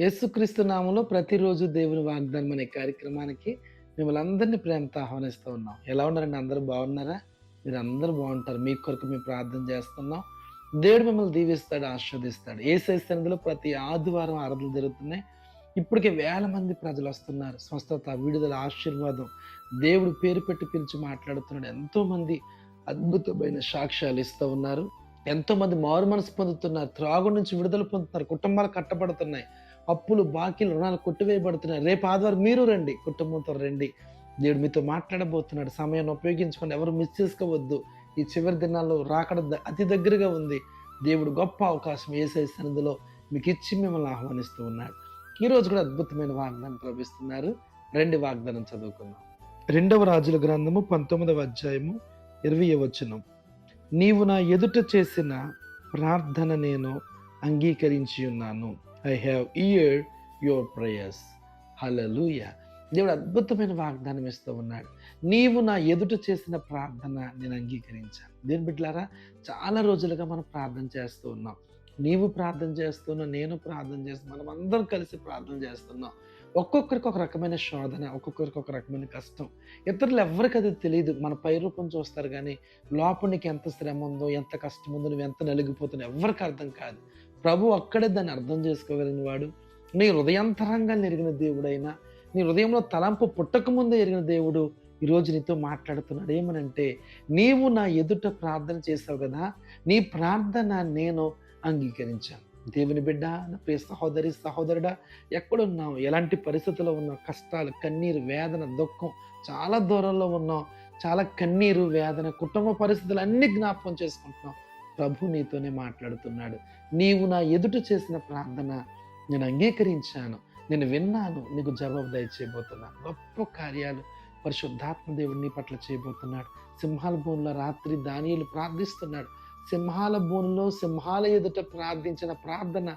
యేసుక్రీస్తు నామంలో ప్రతిరోజు దేవుని వాగ్దానం అనే కార్యక్రమానికి మిమ్మల్ని అందరినీ ప్రేమతో ఆహ్వానిస్తూ ఉన్నాం. ఎలా ఉన్నారండి? అందరూ బాగున్నారా? మీరు అందరూ బాగుంటారు. మీ కొరకు మేము ప్రార్థన చేస్తున్నాం. దేవుడు మిమ్మల్ని దీవిస్తాడు ఆస్వాదిస్తాడు ఏ సన్నిధిలో ప్రతి ఆదివారం ఆరాధనలు జరుగుతున్నాయి. ఇప్పటికే వేల మంది ప్రజలు వస్తున్నారు. స్వస్థత విడుదల ఆశీర్వాదం. దేవుడు పేరు పెట్టి పిలిచి మాట్లాడుతున్నాడు. ఎంతోమంది అద్భుతమైన సాక్ష్యాలు ఇస్తూ ఉన్నారు. ఎంతోమంది మారు మనసు పొందుతున్నారు. త్రాగు నుంచి విడుదల పొందుతున్నారు. కుటుంబాలు కట్టబడుతున్నాయి. అప్పులు బాకీలు రుణాలు కొట్టివేయబడుతున్నాయి. రేపు ఆదివారం మీరు రండి కుటుంబంతో రండి. దేవుడు మీతో మాట్లాడబోతున్నాడు. సమయాన్ని ఉపయోగించుకొని ఎవరు మిస్ చేసుకోవద్దు. ఈ చివరి దినాల్లో రాకడ అతి దగ్గరగా ఉంది. దేవుడు గొప్ప అవకాశం ఏసై సన్నిధిలో మీకు ఇచ్చి మిమ్మల్ని ఆహ్వానిస్తూ ఉన్నాడు. ఈరోజు కూడా అద్భుతమైన వాగ్దానం ప్రవేశిస్తున్నారు రెండు వాగ్దానం చదువుకుందాం. రెండవ రాజుల గ్రంథము పంతొమ్మిదవ అధ్యాయము ఇరవై వచనం. నీవు నా ఎదుట చేసిన ప్రార్థన నేను అంగీకరించి ఉన్నాను. I have hear your prayers hallelujah దేవుడు అద్భుతమైన వాగ్దానం ఇస్తూ ఉన్నాడు. నీవు నా ఎదుట చేసిన ప్రార్థన నేను అంగీకరించాను. దీని బిడ్డలారా చాలా రోజులుగా మనం ప్రార్థన చేస్తూ ఉన్నాం. నీవు ప్రార్థన చేస్తున్నావు నేను ప్రార్థన చేస్తున్నాం మనం అందరం కలిసి ప్రార్థన చేస్తున్నాం. ఒక్కొక్కరికి ఒక రకమైన శోధన ఒక్కొక్కరికి ఒక రకమైన కష్టం. ఇతరులు ఎవరికి అది తెలియదు. మన పై రూపం చూస్తారు కానీ లోపల నీకు ఎంత శ్రమ ఉందో ఎంత కష్టం ఉందో నువ్వు ఎంత నలిగిపోతున్నావు ఎవరికి అర్థం కాదు. ప్రభు అక్కడే దాన్ని అర్థం చేసుకోగలిగిన వాడు నీ హృదయాంతరంగాన్ని ఎరిగిన దేవుడైనా నీ హృదయంలో తలంపు పుట్టక ముందే ఎరిగిన దేవుడు ఈరోజు నీతో మాట్లాడుతున్నాడు. ఏమనంటే నీవు నా ఎదుట ప్రార్థన చేసావు కదా నీ ప్రార్థన నేను అంగీకరించాను. దేవుని బిడ్డ నా ప్రియ సహోదరి సహోదరుడా ఎక్కడున్నావు? ఎలాంటి పరిస్థితుల్లో ఉన్నావు? కష్టాలు కన్నీరు వేదన దుఃఖం చాలా దూరంలో ఉన్నావు. చాలా కన్నీరు వేదన కుటుంబ పరిస్థితులు అన్ని జ్ఞాపకం చేసుకుంటున్నావు. ప్రభు నీతోనే మాట్లాడుతున్నాడు. నీవు నా ఎదుట చేసిన ప్రార్థన నేను అంగీకరించాను. నేను విన్నాను. నీకు జవాబు దయచేయబోతున్నాను. గొప్ప కార్యాలు పరిశుద్ధాత్మ దేవుడు నీ పట్ల చేయబోతున్నాడు. సింహాల భూమిలో రాత్రి దానియులు ప్రార్థిస్తున్నాడు. సింహాల భూమిలో సింహాల ఎదుట ప్రార్థించిన ప్రార్థన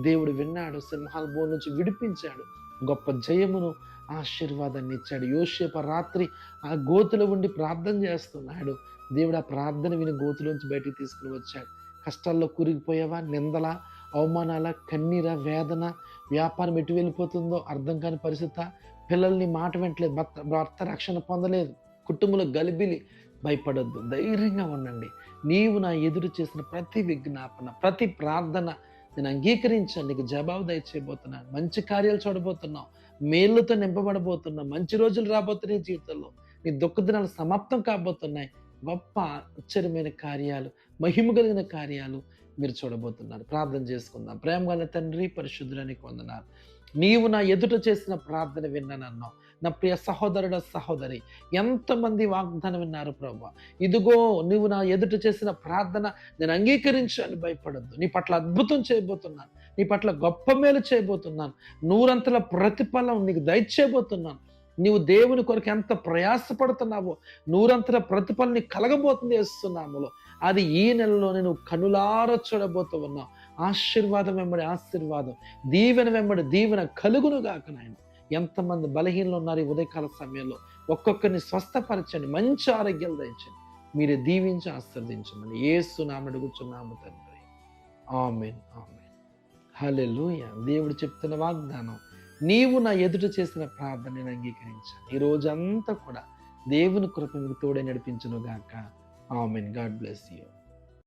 దేవుడు విన్నాడు. సింహాల భూమి నుంచి విడిపించాడు. గొప్ప జయమును ఆశీర్వాదాన్ని ఇచ్చాడు. యోసేప రాత్రి ఆ గోతులో ఉండి ప్రార్థన చేస్తున్నాడు. దేవుడు ఆ ప్రార్థన విని గోతులోంచి బయటికి తీసుకుని వచ్చాడు. కష్టాల్లో కూరిగిపోయావా? నిందల? అవమానాల? కన్నీర? వేదన? వ్యాపారం ఎటు వెళ్ళిపోతుందో అర్థం కాని పరిస్థితి? పిల్లల్ని మాట వెంటలేదు భర్త భర్త రక్షణ పొందలేదు. కుటుంబంలో గలిబిలి భయపడొద్దు. ధైర్యంగా ఉండండి. నీవు నా ఎదురు చేసిన ప్రతి విజ్ఞాపన ప్రతి ప్రార్థన నేను అంగీకరించాను. నీకు జవాబు దయచేయబోతున్నాను. మంచి కార్యాలు చూడబోతున్నావు. మేళ్ళతో నింపబడబోతున్నావు. మంచి రోజులు రాబోతున్నాయి జీవితంలో. నీ దుఃఖదినాలు సమాప్తం కాబోతున్నాయి. గొప్ప ఆశ్చర్యమైన కార్యాలు మహిమ కలిగిన కార్యాలు మీరు చూడబోతున్నారు. ప్రార్థన చేసుకుందాం. ప్రేమ గల తండ్రి పరిశుద్ధులని కొందన్నారు నీవు నా ఎదుట చేసిన ప్రార్థన విన్నానన్నావు నా ప్రియ సహోదరుడ సహోదరి ఎంతమంది వాగ్దానం విన్నారు ప్రభా? ఇదిగో నువ్వు నా ఎదుట చేసిన ప్రార్థన నేను అంగీకరించాను భయపడద్దు. నీ పట్ల అద్భుతం చేయబోతున్నాను. నీ పట్ల గొప్ప మేలు చేయబోతున్నాను. నూరంతల ప్రతిఫలం నీకు దయచేయబోతున్నాను. నీవు దేవుని కొరకు ఎంత ప్రయాసపడుతున్నావో నూరంతర ప్రతిఫలని కలగబోతుంది వేస్తున్నాములో అది ఈ నెలలోనే నువ్వు కనులార చూడబోతూ ఉన్నావు. ఆశీర్వాదం వెంబడి ఆశీర్వాదం దీవెన వెంబడి దీవెన కలుగును గాక నాయన. ఎంతమంది బలహీనలు ఉన్నారు ఈ ఉదయకాల సమయంలో. ఒక్కొక్కరిని స్వస్థపరచండి మంచి ఆరోగ్యాలు దయచండి మీరే దీవించి ఆశీర్దించమని ఏసు నామని అడుగుచున్నాము తండ్రి. Amen amen. హల్లెలూయ. దేవుడు చెప్తున్న వాగ్దానం నీవు నా ఎదుట చేసిన ప్రార్థన నేను అంగీకరించాను. ఈ రోజంతా కూడా దేవుని కృప మీకు తోడే నడిపించును గాక ఆమెన్. God bless you.